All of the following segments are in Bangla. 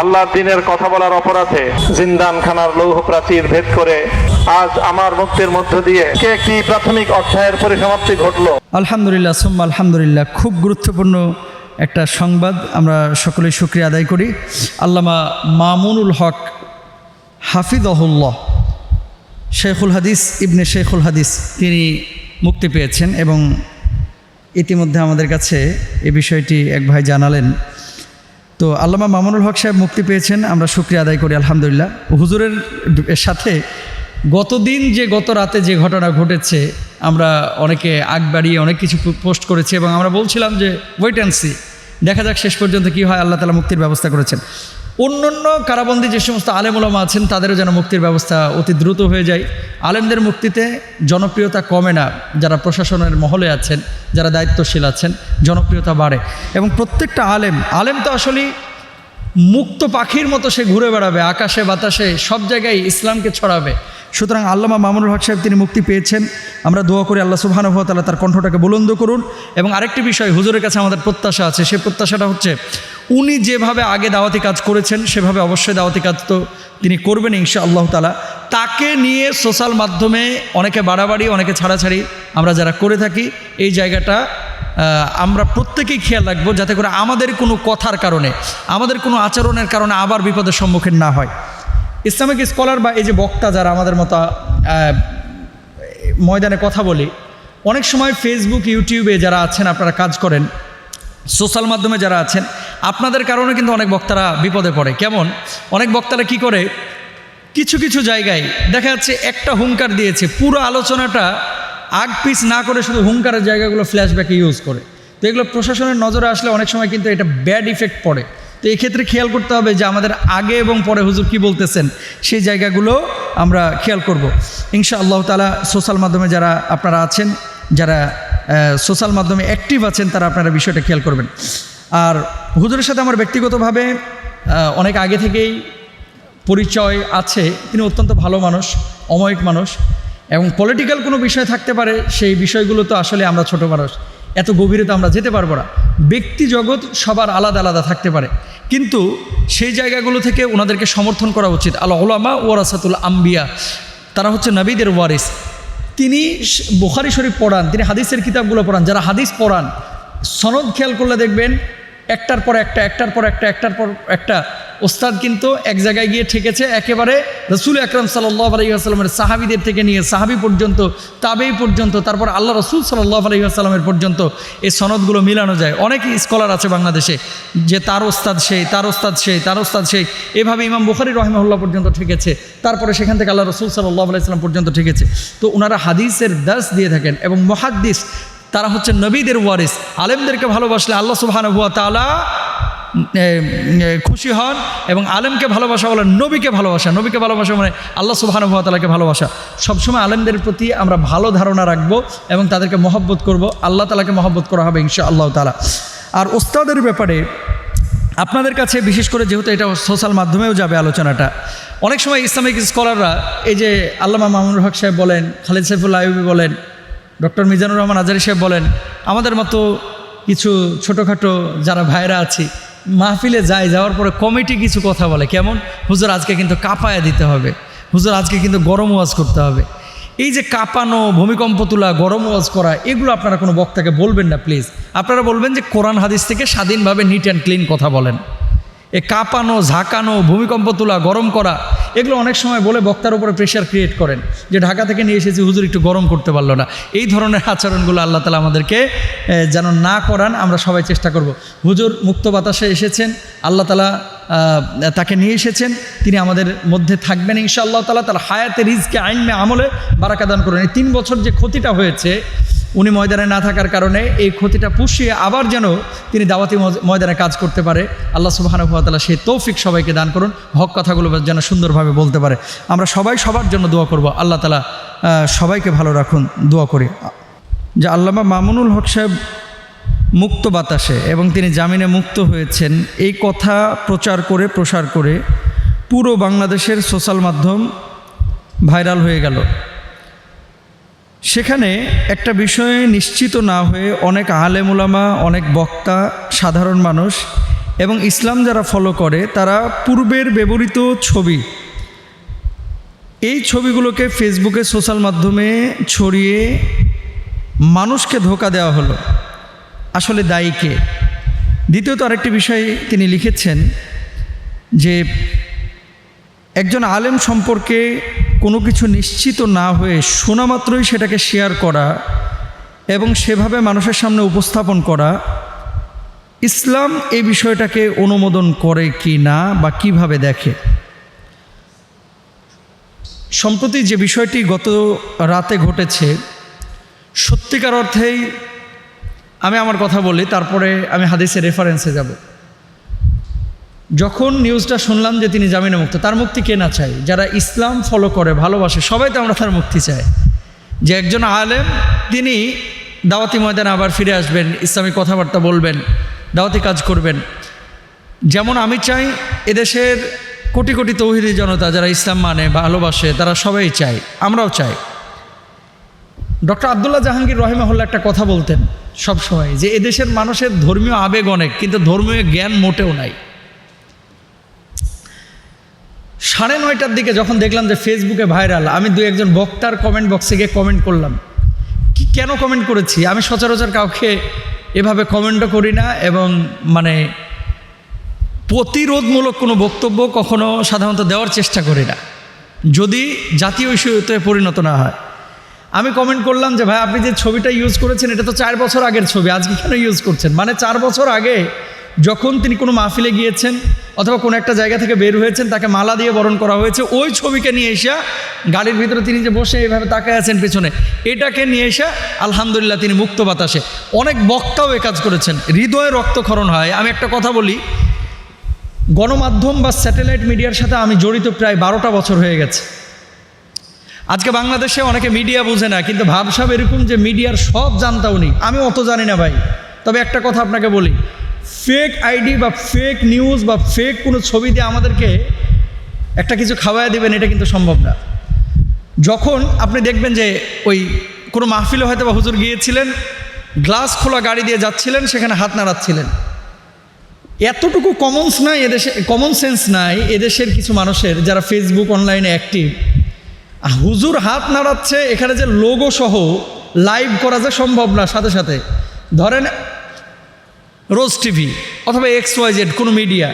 আল্লাহ দিনের কথা বলার অপরাধে জিন্দান খানার লৌহ প্রাচীর ভেদ করে আজ আমার মুক্তির মধ্য দিয়ে কে একটি প্রাথমিক অধ্যায়ের পরিসমাপ্তি ঘটলো? আলহামদুলিল্লাহ, সুম্মা আলহামদুলিল্লাহ। খুব গুরুত্বপূর্ণ একটা সংবাদ আমরা সকলেই শুক্রিয়া আদায় করি। আল্লামা মামুনুল হক হাফিদহুল্লাহ, শেখুল হাদিস, ইবনে শেখুল হাদিস, তিনি মুক্তি পেয়েছেন এবং ইতিমধ্যে আমাদের কাছে এ বিষয়টি এক ভাই জানালেন। তো আল্লামা মামুনুল হক সাহেব মুক্তি পেয়েছেন, আমরা শুক্রিয়া আদায় করি, আলহামদুলিল্লাহ। হুজুরের সাথে গতদিন যে গত রাতে যে ঘটনা ঘটেছে, আমরা অনেকে আগ বাড়িয়ে অনেক কিছু পোস্ট করেছি এবং আমরা বলছিলাম যে ওয়েট অ্যান্ড সি দেখা যাক শেষ পর্যন্ত কী হয়, আল্লাহ তালা মুক্তির ব্যবস্থা করেছেন। অন্যান্য কারাবন্দি যে সমস্ত আলেমুলামা আছেন, তাদেরও যেন মুক্তির ব্যবস্থা অতি দ্রুত হয়ে যায়। আলেমদের মুক্তিতে জনপ্রিয়তা কমে না। যারা প্রশাসনের মহলে আছেন, যারা দায়িত্বশীল আছেন, জনপ্রিয়তা বাড়ে। এবং প্রত্যেকটা আলেম আলেম তো আসলেই মুক্ত পাখির মতো সে ঘুরে বেড়াবে, আকাশে, বাতাসে, সব জায়গায় ইসলামকে ছড়াবে। সুতরাং আল্লামা মামুনুল হক সাহেব তিনি মুক্তি পেয়েছেন। আমরা দোয়া করি আল্লাহ সুবাহানুভতালা তার কণ্ঠটাকে বুলন্দ করুন। এবং আরেকটি বিষয় হুজুরের কাছে আমাদের প্রত্যাশা আছে, সে প্রত্যাশাটা হচ্ছে উনি যেভাবে আগে দাওয়াতি কাজ করেছেন, সেভাবে অবশ্যই দাওয়াতি কাজ তো তিনি করবেন ইনশা আল্লাহ তালা তাকে নিয়ে সোশ্যাল মাধ্যমে অনেকে বাড়াবাড়ি, অনেকে ছাড়াছাড়ি আমরা যারা করে থাকি, এই জায়গাটা আমরা প্রত্যেকেই খেয়াল রাখব যাতে করে আমাদের কোনো কথার কারণে, আমাদের কোনো আচরণের কারণে আবার বিপদের সম্মুখীন না হয়। ইসলামিক স্কলার বা এই যে বক্তা যারা আমাদের মতো ময়দানে কথা বলি, অনেক সময় ফেসবুক ইউটিউবে যারা আছেন, আপনারা কাজ করেন সোশ্যাল মাধ্যমে যারা আছেন, আপনাদের কারণে কিন্তু অনেক বক্তারা বিপদে পড়ে। কেমন? অনেক বক্তারা কি করে? কিছু কিছু জায়গায় দেখা যাচ্ছে একটা হুঙ্কার দিয়েছে, পুরো আলোচনাটা আগ পিস না করে শুধু হুঙ্কারের জায়গাগুলো ফ্ল্যাশব্যাকে ইউজ করে। তো এগুলো প্রশাসনের নজরে আসলে অনেক সময় কিন্তু এটা ব্যাড ইফেক্ট পড়ে। তো এই ক্ষেত্রে খেয়াল করতে হবে যে আমাদের আগে এবং পরে হুজুর কি বলতেছেন, সেই জায়গাগুলো আমরা খেয়াল করব। ইনশা আল্লাহ তালা সোশ্যাল মাধ্যমে যারা আপনারা আছেন, যারা সোশ্যাল মাধ্যমে অ্যাক্টিভ আছেন তারা আপনারা বিষয়টা খেয়াল করবেন। আর হুজুরের সাথে আমার ব্যক্তিগতভাবে অনেক আগে থেকেই পরিচয় আছে। তিনি অত্যন্ত ভালো মানুষ, অময়িক মানুষ এবং পলিটিক্যাল কোনো বিষয় থাকতে পারে, সেই বিষয়গুলো তো আসলে আমরা ছোট মানুষ। এত গভীরে তো আমরা যেতে পারব না। ব্যক্তি জগৎ সবার আলাদা আলাদা থাকতে পারে। কিন্তু সেই জায়গাগুলো থেকে ওনাদেরকে সমর্থন করা উচিত। আল্লাহ ওলামা ওয়ারাসাতুল আম্বিয়া, তারা হচ্ছে নবীদের ওয়ারিস। তিনি বোখারি শরীফ পড়ান, তিনি হাদিসের কিতাবগুলো পড়ান, যারা হাদিস পড়ান, সনদ খেয়াল করলে দেখবেন একটার পর একটা, একটার পর একটা, একটার পর একটা। ওস্তাদ কিন্তু এক জায়গায় গিয়ে ঠেকেছে, একেবারে রসুল আকরম সাল্লাহ আলহিহাস্লামের সাহাবিদের থেকে নিয়ে সাহাবি পর্যন্ত, তাবেই পর্যন্ত, তারপর আল্লাহ রসুল সাল্লাহ আলহিহাস্লামের পর্যন্ত এই সনদগুলো মিলানো যায়। অনেক স্কলার আছে বাংলাদেশে, যে তার ওস্তাদ সেই, তার ওস্তাদ সেই, তার ওস্তাদ সেই। এভাবে ইমাম বুখারি রহমউল্লাহ পর্যন্ত ঠেকেছে, তারপরে সেখান থেকে আল্লাহ রসুল সাল্লাহ আলাইসাল্লাম পর্যন্ত ঠেকেছে। তো ওনারা হাদিসের দাস দিয়ে থাকেন এবং মহাদ্দিস তারা হচ্ছে নবীদের ওয়ারিস। আলেমদেরকে ভালোবাসলে আল্লাহ তাআলা এ, এ, খুশি হন এবং আলেমকে ভালোবাসা বলে নবীকে ভালোবাসা। নবীকে ভালোবাসা মানে আল্লাহ সুবহানাহু ওয়া তাআলাকে ভালোবাসা। সবসময় আলেমদের প্রতি আমরা ভালো ধারণা রাখব এবং তাদেরকে মহব্বত করব। আল্লাহ তালাকে মহব্বত করা হবে ইনশা আল্লাহ তালা আর ওস্তাদের ব্যাপারে আপনাদের কাছে বিশেষ করে যেহেতু এটা সোশ্যাল মাধ্যমেও যাবে আলোচনাটা অনেক সময় ইসলামিক স্কলাররা এই যে আল্লামা মামুনুল হক সাহেব বলেন খালিদ সাইফুল আইবি বলেন ডক্টর মিজানুর রহমান আজারি সাহেব বলেন, আমাদের মতো কিছু ছোটোখাটো যারা ভাইরা আছি, মাহফিলে যায় যাওয়ার পরে কমিটি কিছু কথা বলে। কেমন? হুজুর, আজকে কিন্তু কাঁপায়া দিতে হবে। হুজুর, আজকে কিন্তু গরম ওয়াজ করতে হবে। এই যে কাঁপানো, ভূমিকম্প তোলা, গরম ওয়াজ করা, এগুলো আপনারা কোনো বক্তাকে বলবেন না, প্লিজ। আপনারা বলবেন যে কোরআন হাদিস থেকে স্বাধীনভাবে নিট অ্যান্ড ক্লিন কথা বলেন। এ কাঁপানো, ঝাঁকানো, ভূমিকম্প তোলা, গরম করা, এগুলো অনেক সময় বলে বক্তার উপরে প্রেশার ক্রিয়েট করেন যে ঢাকা থেকে নিয়ে এসেছি, হুজুর একটু গরম করতে পারল না। এই ধরনের আচরণগুলো আল্লাহ তালা আমাদেরকে যেন না করান, আমরা সবাই চেষ্টা করব। হুজুর মুক্ত বাতাসে এসেছেন, আল্লাহ তালা তাকে নিয়ে এসেছেন, তিনি আমাদের মধ্যে থাকবেন ইনশাআল্লাহ তালা তার হায়াতে, রিজকে, আইনমে, আমলে বারাকা দান করেন। এই তিন বছর যে ক্ষতিটা হয়েছে উনি ময়দানে না থাকার কারণে এই ক্ষতিটা পুষিয়ে আবার যেন তিনি দাওয়াতি ময়দানে কাজ করতে পারে। আল্লাহ সুবাহানুভাতালা সেই তৌফিক সবাইকে দান করুন, হক কথাগুলো যেন সুন্দরভাবে বলতে পারে। আমরা সবাই সবার জন্য দোয়া করব। আল্লাহ তালা সবাইকে ভালো রাখুন, দোয়া করি। যে আল্লামা মামুনুল হক সাহেব মুক্ত বাতাসে এবং তিনি জামিনে মুক্ত হয়েছেন, এই কথা প্রচার করে, প্রসার করে পুরো বাংলাদেশের সোশ্যাল মাধ্যম ভাইরাল হয়ে গেল। সেখানে একটা বিষয়ে নিশ্চিত না হয়ে অনেক আলেমুলামা অনেক বক্তা, সাধারণ মানুষ এবং ইসলাম যারা ফলো করে, তারা পূর্বের ব্যবহৃত ছবি। এই ছবিগুলোকে ফেসবুকে সোশ্যাল মাধ্যমে ছড়িয়ে মানুষকে ধোকা দেওয়া হলো। আসলে দায়ীকে দ্বিতীয়ত আরেকটি বিষয় তিনি লিখেছেন যে, একজন আলেম সম্পর্কে কোনো কিছু নিশ্চিত না হয়ে শোনা মাত্রই সেটাকে শেয়ার করা এবং সেভাবে মানুষের সামনে উপস্থাপন করা, ইসলাম এই বিষয়টাকে অনুমোদন করে কি না বা কীভাবে দেখে? সম্প্রতি যে বিষয়টি গত রাতে ঘটেছে, সত্যিকার অর্থেই আমি আমার কথা বলি, তারপরে আমি হাদিসের রেফারেন্সে যাব। যখন নিউজটা শুনলাম যে তিনি জামিনে মুক্ত, তার মুক্তি কে না চাই যারা ইসলাম ফলো করে, ভালোবাসে, সবাই তো আমরা তার মুক্তি চাই। যে একজন আলেম, তিনি দাওয়াতি ময়দানে আবার ফিরে আসবেন ইসলামিক কথাবার্তা বলবেন, দাওয়াতি কাজ করবেন। যেমন আমি চাই, এদেশের কোটি কোটি তৌহিদি জনতা যারা ইসলাম মানে ভালোবাসে, তারা সবাই চায়, আমরাও চাই। ডক্টর আবদুল্লাহ জাহাঙ্গীর রহিমাহুল্লাহ একটা কথা বলতেন সব সময় যে এদেশের মানুষের ধর্মীয় আবেগ অনেক, কিন্তু ধর্মীয় জ্ঞান মোটেও নাই। সাড়ে নয়টার দিকে যখন দেখলাম যে ফেসবুকে ভাইরাল আমি দু একজন বক্তার কমেন্ট বক্সে গিয়ে কমেন্ট করলাম। কি, কেন কমেন্ট করেছি? আমি সচরাচর কাউকে এভাবে কমেন্টও করি না এবং মানে প্রতিরোধমূলক কোনো বক্তব্য কখনো সাধারণত দেওয়ার চেষ্টা করি না। যদি জাতীয় ইস্যুতে পরিণত না হয়। আমি কমেন্ট করলাম যে, ভাই, আপনি যে ছবিটা ইউজ করেছেন, এটা তো চার বছর আগের ছবি, আজকে কেন ইউজ করছেন? মানে চার বছর আগে যখন তিনি কোনো মাহফিলে গিয়েছেন অথবা কোনো একটা জায়গা থেকে বের হয়েছেন, তাকে মালা দিয়ে বরণ করা হয়েছে, ওই ছবিকে নিয়ে এসে গাড়ির ভিতরে তিনি যে বসে এইভাবে তাকায় আছেন পেছনে, এটাকে নিয়ে এসে আলহামদুলিল্লাহ তিনি মুক্ত বাতাসে। অনেক বক্তাও এ কাজ করেছেন। হৃদয়ে রক্তক্ষরণ হয়। আমি একটা কথা বলি, গণমাধ্যম বা স্যাটেলাইট মিডিয়ার সাথে আমি জড়িত প্রায় বারোটা বছর হয়ে গেছে। আজকে বাংলাদেশে অনেকে মিডিয়া বোঝে না, কিন্তু ভাবসাব এরকম যে মিডিয়ার সব জানতাও নেই আমি অত জানি না ভাই। তবে একটা কথা আপনাকে বলি ফেক আইডি বা ফেক নিউজ বা ফেক কোনো ছবি দিয়ে আমাদেরকে একটা কিছু খাওয়ায় দেবেন, এটা কিন্তু সম্ভব না। যখন আপনি দেখবেন যে ওই কোনো মাহফিলে হয়তো বা হুজুর গিয়েছিলেন, গ্লাস খোলা গাড়ি দিয়ে যাচ্ছিলেন, সেখানে হাত নাড়াচ্ছিলেন। এতটুকু কমনস নাই এদেশে কমন সেন্স নাই এদেশের কিছু মানুষের যারা ফেসবুক অনলাইনে অ্যাক্টিভ হুজুর হাত নাড়াচ্ছে, এখানে যে লোগো সহ লাইভ করা যে সম্ভব না, সাথে সাথে। ধরেন রোজ টিভি অথবা এক্স ওয়াই জেড, কোনো মিডিয়া।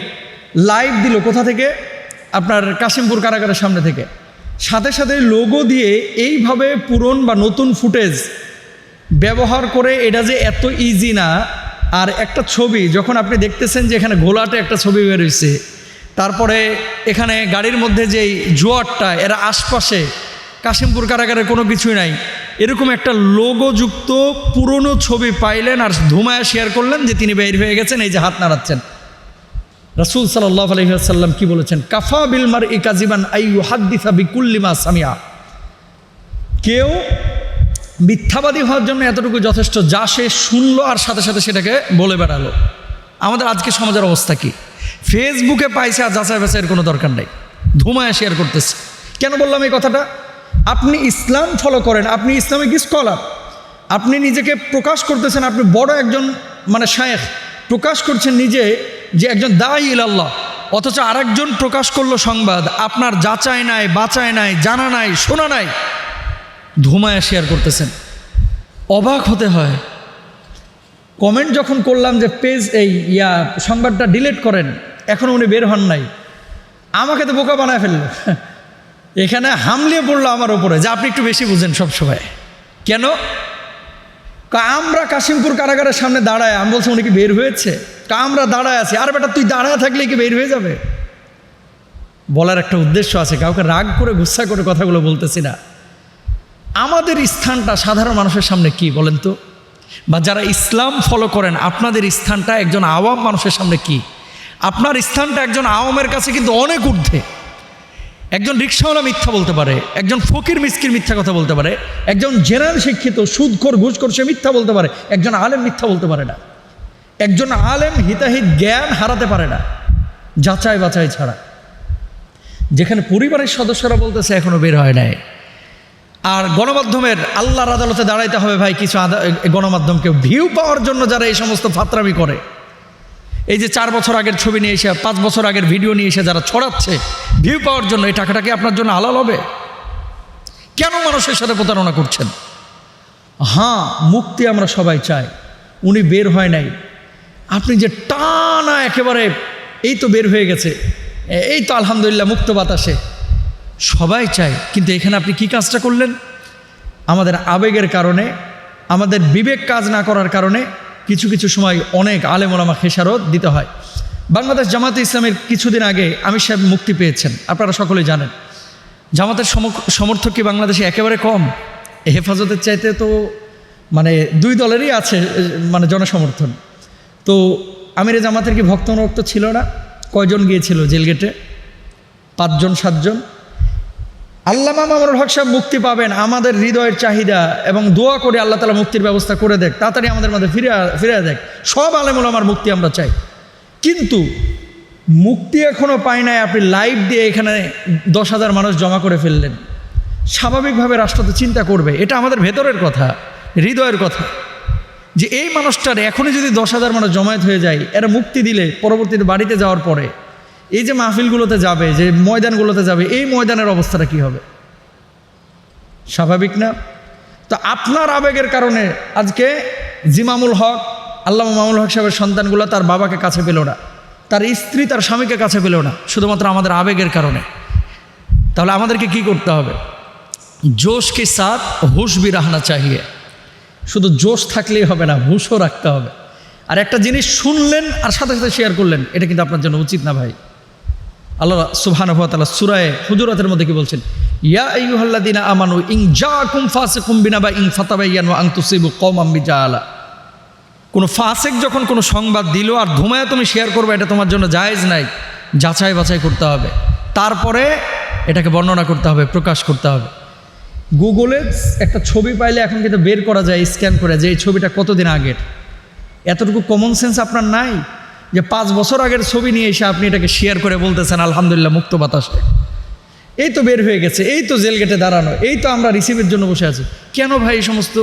লাইভ দিল কোথা থেকে? আপনার কাশিমপুর কারাগারের সামনে থেকে। সাথে সাথে লোগো দিয়ে এইভাবে পুরন বা নতুন ফুটেজ ব্যবহার করে এটা যে এত ইজি না। আর একটা ছবি, যখন আপনি দেখতেছেন যে এখানে ঘোলাটে একটা ছবি বের হয়েছে তারপরে এখানে গাড়ির মধ্যে যেই জোয়ারটা, এরা আশপাশে কাশিমপুর কারাগারে কোনো কিছুই নাই। এরকম একটা লোগোযুক্ত পুরনো ছবি পাইলেন আর ধুমায় শেয়ার করলেন যে তিনি বের হয়ে গেছেন, এই যে হাত নাড়াচ্ছেন। রাসুল সাল্লাহ আলহিহাসাল্লাম কি বলেছেন? কাফা বিলমার ই কাজিবান আই হাদ্দিসা বিকুল্লিমা সামিয়া কেউ মিথ্যাবাদী হওয়ার জন্য এতটুকু যথেষ্ট, যা সে শুনলো আর সাথে সাথে সেটাকে বলে বেড়ালো। আমাদের আজকে সমাজের অবস্থা কি? ফেসবুকে পাইছে আর যাচাই বাছাইয়ের কোনো দরকার নেই। ধুমায় শেয়ার করতেছে। কেন বললাম এই কথাটা? আপনি ইসলাম ফলো করেন, আপনি ইসলামিক স্কলার আপনি নিজেকে প্রকাশ করতেছেন, আপনি বড় একজন মানে শায়েখ, প্রকাশ করছেন নিজে যে একজন দায়ী ইলাল্লাহ, অথচ আরেকজন প্রকাশ করল সংবাদ, আপনার যাচাই নাই বাঁচায় নাই, জানা নাই, শোনা নাই, ধুমায় শেয়ার করতেছেন। অবাক হতে হয়। কমেন্ট যখন করলাম যে পেজ এই ইয়া সংবাদটা ডিলিট করেন, এখন উনি বের হন নাই। আমাকে তো বোকা বানায় ফেলল। এখানে হামলিয়ে পড়ল আমার ওপরে যে আপনি একটু বেশি বুঝেন সব সময় কেন আমরা কাশিমপুর কারাগারের সামনে দাঁড়ায়, আমি বলছি উনি কি বের হয়েছে? কা, আমরা দাঁড়ায় আছি। আর বেটা, তুই দাঁড়ায় থাকলে কি বের হয়ে যাবে? বলার একটা উদ্দেশ্য আছে, কাউকে রাগ করে গুচ্ছা করে কথাগুলো বলতেছি না। আমাদের স্থানটা সাধারণ মানুষের সামনে কি বলেন তো? বা যারা ইসলাম ফলো করেন, আপনাদের স্থানটা একজন আওয়াম মানুষের সামনে কি? আপনার স্থানটা একজন আওয়ামের কাছে কিন্তু অনেক ঊর্ধ্বে। একজন রিক্সাওয়ালা মিথ্যা বলতে পারে, একজন ফকির মিসকির মিথ্যা কথা বলতে পারে, একজন জেনারেল শিক্ষিত, সুদখোর, ঘুষখোর, সে মিথ্যা বলতে পারে, একজন আলেম মিথ্যা বলতে পারে না। একজন আলেম হিতাহিত জ্ঞান হারাতে পারে না, যাচাই বাছাই ছাড়া। যেখানে পরিবারের সদস্যরা বলতেছে, এখনও বের হয় নাই। আর গণমাধ্যমের আল্লাহর আদালতে দাঁড়াইতে হবে ভাই, কিছু গণমাধ্যমকে ভিউ পাওয়ার জন্য যারা এই সমস্ত ফাতরামি করে। এই যে চার বছর আগের ছবি নিয়ে এসে, পাঁচ বছর আগের ভিডিও নিয়ে এসে যারা ছড়াচ্ছে ভিউ পাওয়ার জন্য এই টাকাটা কি আপনার জন্য হালাল হবে? কেন মানুষের সাথে প্রতারণা করছেন? হ্যাঁ মুক্তি আমরা সবাই চাই, উনি বের হয় নাই। আপনি যে টানা একেবারে, এই তো বের হয়ে গেছে, এই তো আলহামদুলিল্লাহ মুক্ত বাতাসে। সবাই চায় কিন্তু এখানে আপনি কি কাজটা করলেন? আমাদের আবেগের কারণে, আমাদের বিবেক কাজ না করার কারণে কিছু কিছু সময় অনেক আলেমোলামা খেসারত দিতে হয়। বাংলাদেশ জামাতে ইসলামের কিছুদিন আগে আমির সাহেব মুক্তি পেয়েছেন। আপনারা সকলেই জানেন। জামাতের সমর্থক কি বাংলাদেশে একেবারে কম? হেফাজতের চাইতে তো মানে দুই দলেরই আছে মানে জনসমর্থন। তো আমিরে জামাতের কি ভক্ত ছিল না? কয়জন গিয়েছিল জেল গেটে? পাঁচজন, সাতজন? আল্লামা মামুনুল হক সাহেব মুক্তি পাবেন, আমাদের হৃদয়ের চাহিদা এবং দোয়া করে আল্লাহ তালা মুক্তির ব্যবস্থা করে দেখ, তাড়াতাড়ি আমাদের মধ্যে ফিরে ফিরে দেখ। সব আলেমুল আমার মুক্তি আমরা চাই। কিন্তু মুক্তি এখনও পাই নাই, আপনি লাইভ দিয়ে এখানে দশ হাজার মানুষ জমা করে ফেললেন। স্বাভাবিকভাবে রাষ্ট্র তো চিন্তা করবে, এটা আমাদের ভেতরের কথা, হৃদয়ের কথা। যে এই মানুষটার এখনই যদি দশ হাজার মানুষ জমায়েত হয়ে যায়, এরা মুক্তি দিলে পরবর্তীতে বাড়িতে যাওয়ার পরে এই যে মাহফিলগুলোতে যাবে, যে ময়দানগুলোতে যাবে, এই ময়দানের অবস্থাটা কি হবে? স্বাভাবিক না? তো আপনার আবেগের কারণে আজকে জিমামুল হক আল্লাহ মামুল হক সাহেবের সন্তানগুলো তার বাবাকে কাছে পেল না। তার স্ত্রী তার স্বামীকে কাছে পেল না, শুধুমাত্র আমাদের আবেগের কারণে। তাহলে আমাদেরকে কি করতে হবে? জোশ কে সাথ হুশ বি রাহনা চাহিয়ে। শুধু জোশ থাকলেই হবে না, হুশও রাখতে হবে। আর একটা জিনিস শুনলেন আর সাথে সাথে শেয়ার করলেন, এটা কিন্তু আপনার জন্য উচিত না ভাই। আল্লাহ সুবহান তাআলা সূরায়ে হুজুরাতের মধ্যে কি বলছেন? ইয়া আন তুসিবু কওমান বিজালা। কোনো ফাসেক যখন কোনো সংবাদ দিল আর ধুমায় তুমি শেয়ার করবে, এটা তোমার জন্য জায়েজ নাই। যাচাই বাছাই করতে হবে। তারপরে এটাকে বর্ণনা করতে হবে, প্রকাশ করতে হবে। গুগলে একটা ছবি পাইলে এখন কিন্তু বের করা যায়, স্ক্যান করে যে এই ছবিটা কতদিন আগের? এতটুকু কমন সেন্স আপনার নাই? যে পাঁচ বছর আগের ছবি নিয়ে এসে আপনি এটাকে শেয়ার করে বলতেছেন, আলহামদুলিল্লাহ, মুক্ত বাতাসে। এই তো বের হয়ে গেছে, এই তো জেল গেটে দাঁড়ানো, এই তো আমরা রিসিভের জন্য বসে আছি। কেন ভাই এই সমস্ত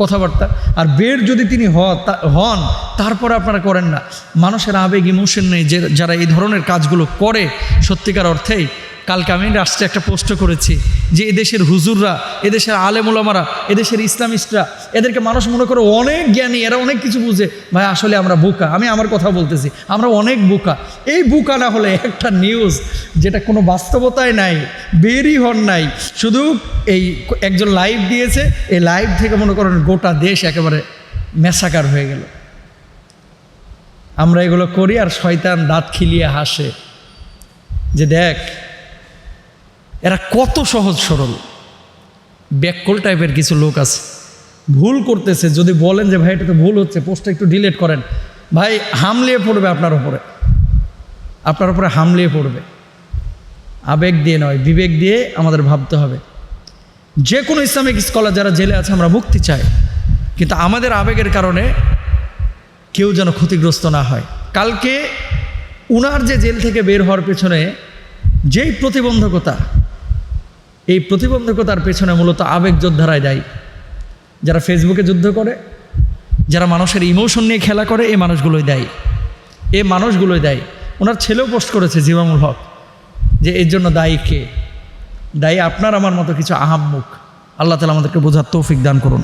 কথাবার্তা? আর বের যদি তিনি হন তারপরে আপনারা করেন না। মানুষের আবেগ ইমোশন নেই যে যারা এই ধরনের কাজগুলো করে, সত্যিকার অর্থেই। কালকে আমি রাষ্ট্রে একটা পোস্ট করেছি যে এদেশের হুজুররা, এদেশের আলেমুলামারা, এদেশের ইসলামিস্টরা, এদেরকে মানুষ মনে করে অনেক জ্ঞানী, এরা অনেক কিছু বুঝে। ভাই, আসলে আমরা বোকা। আমি আমার কথা বলতেছি, আমরা অনেক বোকা। এই বোকা না হলে একটা নিউজ যেটা কোনো বাস্তবতায় নাই, বেরই হন নাই। শুধু এই একজন লাইভ দিয়েছে, এই লাইভ থেকে মনে করেন গোটা দেশ একেবারে মেসাকার হয়ে গেল। আমরা এগুলো করি আর শয়তান দাঁত খিলিয়ে হাসে। যে দেখ, এরা কত সহজ সরল। ব্যাককল টাইপের কিছু লোক আছে। ভুল করতেছে, যদি বলেন যে, ভাই এটা তো ভুল হচ্ছে, পোস্টটা একটু ডিলিট করেন। ভাই, হামলিয়ে পড়বে আপনার উপরে। আপনার উপরে হামলিয়ে পড়বে। আবেগ দিয়ে নয়, বিবেক দিয়ে আমাদের ভাবতে হবে। যে কোনো ইসলামিক স্কলার যারা জেলে আছে, আমরা মুক্তি চাই। কিন্তু আমাদের আবেগের কারণে কেউ যেন ক্ষতিগ্রস্ত না হয়। কালকে উনার যে জেল থেকে বের হওয়ার পেছনে যেই প্রতিবন্ধকতা, এই প্রতিবন্ধকতার পেছনে মূলত আবেগ যোদ্ধারাই দায়ী। যারা ফেসবুকে যুদ্ধ করে, যারা মানুষের ইমোশন নিয়ে খেলা করে এই মানুষগুলোই দায়ী। এ মানুষগুলোই দায়ী। ওনার ছেলেও পোস্ট করেছে জিমামুল হক যে, এর জন্য দায়ী কে? দায়ী আপনার, আমার মতো কিছু আহাম্মুখ আল্লাহ তালা আমাদেরকে বোঝার তৌফিক দান করুন।